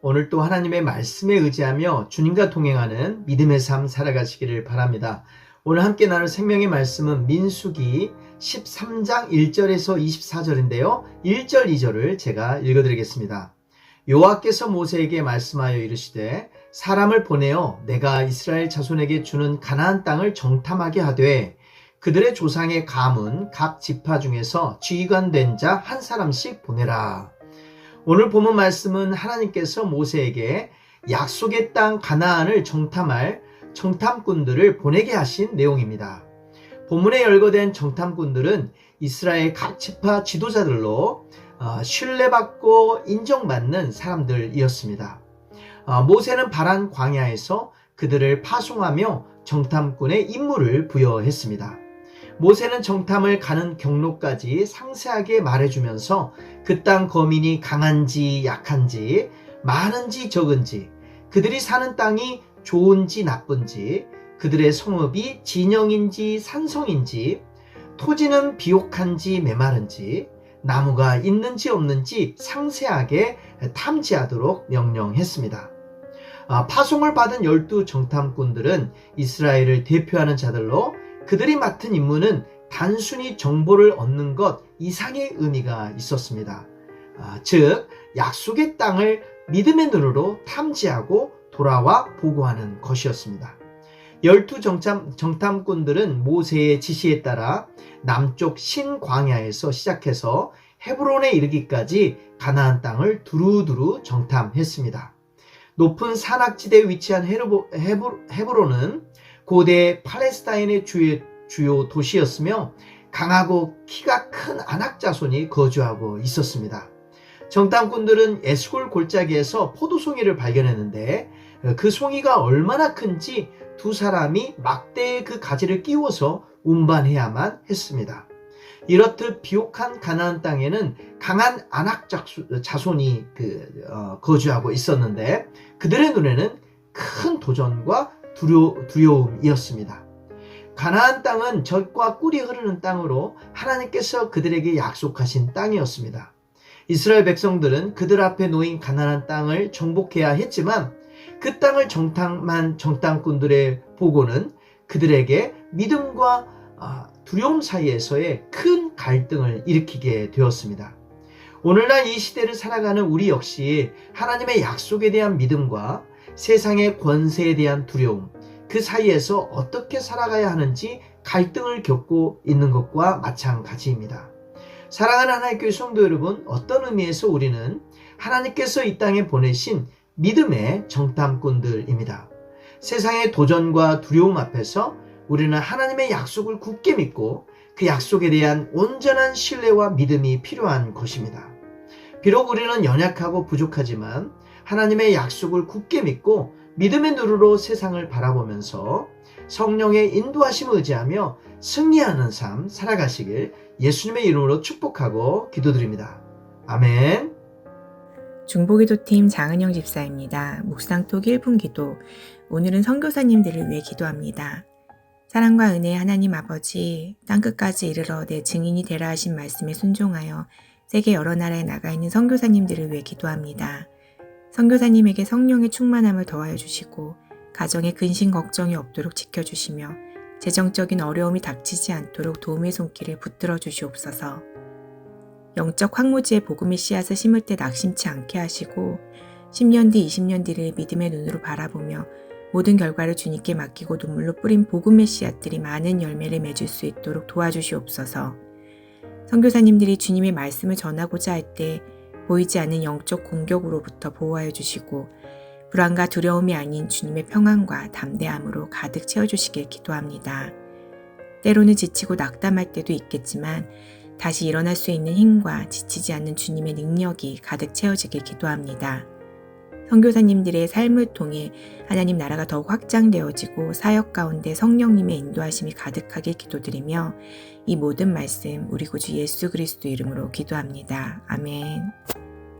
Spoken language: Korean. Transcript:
오늘 또 하나님의 말씀에 의지하며 주님과 동행하는 믿음의 삶 살아가시기를 바랍니다. 오늘 함께 나눌 생명의 말씀은 민수기 13장 1절에서 24절인데요. 1절, 2절을 제가 읽어드리겠습니다. 여호와께서 모세에게 말씀하여 이르시되 사람을 보내어 내가 이스라엘 자손에게 주는 가나안 땅을 정탐하게 하되 그들의 조상의 가문 각 지파 중에서 지휘관된 자 한 사람씩 보내라. 오늘 본문 말씀은 하나님께서 모세에게 약속의 땅 가나안을 정탐할 정탐꾼들을 보내게 하신 내용입니다. 본문에 열거된 정탐꾼들은 이스라엘 각 지파 지도자들로 어, 신뢰받고 인정받는 사람들이었습니다. 어, 모세는 바란 광야에서 그들을 파송하며 정탐꾼의 임무를 부여했습니다. 모세는 정탐을 가는 경로까지 상세하게 말해주면서 그 땅 거민이 강한지 약한지 많은지 적은지 그들이 사는 땅이 좋은지 나쁜지 그들의 성읍이 진영인지 산성인지 토지는 비옥한지 메마른지 나무가 있는지 없는지 상세하게 탐지하도록 명령했습니다. 아, 파송을 받은 열두 정탐꾼들은 이스라엘을 대표하는 자들로 그들이 맡은 임무는 단순히 정보를 얻는 것 이상의 의미가 있었습니다. 아, 즉, 약속의 땅을 믿음의 눈으로 탐지하고 돌아와 보고하는 것이었습니다. 열두 정탐, 정탐 꾼들은 모세의 지시에 따라 남쪽 신광야에서 시작해서 헤브론에 이르기까지 가나안 땅을 두루두루 정탐했습니다. 높은 산악지대에 위치한 헤르보, 헤브, 헤브론은 고대 팔레스타인의 주요, 주요 도시였으며 강하고 키가 큰 안악 자손이 거주하고 있었습니다. 정탐꾼들은 에스골 골짜기에서 포도송이를 발견했는데 그 송이가 얼마나 큰지 두 사람이 막대에 그 가지를 끼워서 운반해야만 했습니다. 이렇듯 비옥한 가나안 땅에는 강한 안악 자손이 그, 어, 거주하고 있었는데 그들의 눈에는 큰 도전과 두려, 두려움이었습니다. 가나안 땅은 젖과 꿀이 흐르는 땅으로 하나님께서 그들에게 약속하신 땅이었습니다. 이스라엘 백성들은 그들 앞에 놓인 가나안 땅을 정복해야 했지만 그 땅을 정탐한 정탐꾼들의 보고는 그들에게 믿음과 아, 두려움 사이에서의 큰 갈등을 일으키게 되었습니다. 오늘날 이 시대를 살아가는 우리 역시 하나님의 약속에 대한 믿음과 세상의 권세에 대한 두려움, 그 사이에서 어떻게 살아가야 하는지 갈등을 겪고 있는 것과 마찬가지입니다. 사랑하는 하나님 교회 성도 여러분, 어떤 의미에서 우리는 하나님께서 이 땅에 보내신 믿음의 정탐꾼들입니다. 세상의 도전과 두려움 앞에서 우리는 하나님의 약속을 굳게 믿고 그 약속에 대한 온전한 신뢰와 믿음이 필요한 것입니다. 비록 우리는 연약하고 부족하지만 하나님의 약속을 굳게 믿고 믿음의 눈으로 세상을 바라보면서 성령의 인도하심을 의지하며 승리하는 삶 살아가시길 예수님의 이름으로 축복하고 기도드립니다. 아멘. 중보기도팀 장은영 집사입니다. 묵상톡 1분 기도. 오늘은 선교사님들을 위해 기도합니다. 사랑과 은혜의 하나님 아버지, 땅끝까지 이르러 내 증인이 되라 하신 말씀에 순종하여 세계 여러 나라에 나가 있는 선교사님들을 위해 기도합니다. 선교사님에게 성령의 충만함을 더하여 주시고 가정에 근심 걱정이 없도록 지켜주시며 재정적인 어려움이 닥치지 않도록 도움의 손길을 붙들어 주시옵소서. 영적 황무지의 복음의 씨앗을 심을 때 낙심치 않게 하시고 10년 뒤, 20년 뒤를 믿음의 눈으로 바라보며 모든 결과를 주님께 맡기고 눈물로 뿌린 복음의 씨앗들이 많은 열매를 맺을 수 있도록 도와주시옵소서. 선교사님들이 주님의 말씀을 전하고자 할 때 보이지 않는 영적 공격으로부터 보호하여 주시고 불안과 두려움이 아닌 주님의 평안과 담대함으로 가득 채워주시길 기도합니다. 때로는 지치고 낙담할 때도 있겠지만 다시 일어날 수 있는 힘과 지치지 않는 주님의 능력이 가득 채워지길 기도합니다. 선교사님들의 삶을 통해 하나님 나라가 더욱 확장되어지고 사역 가운데 성령님의 인도하심이 가득하게 기도드리며 이 모든 말씀 우리 구주 예수 그리스도 이름으로 기도합니다. 아멘.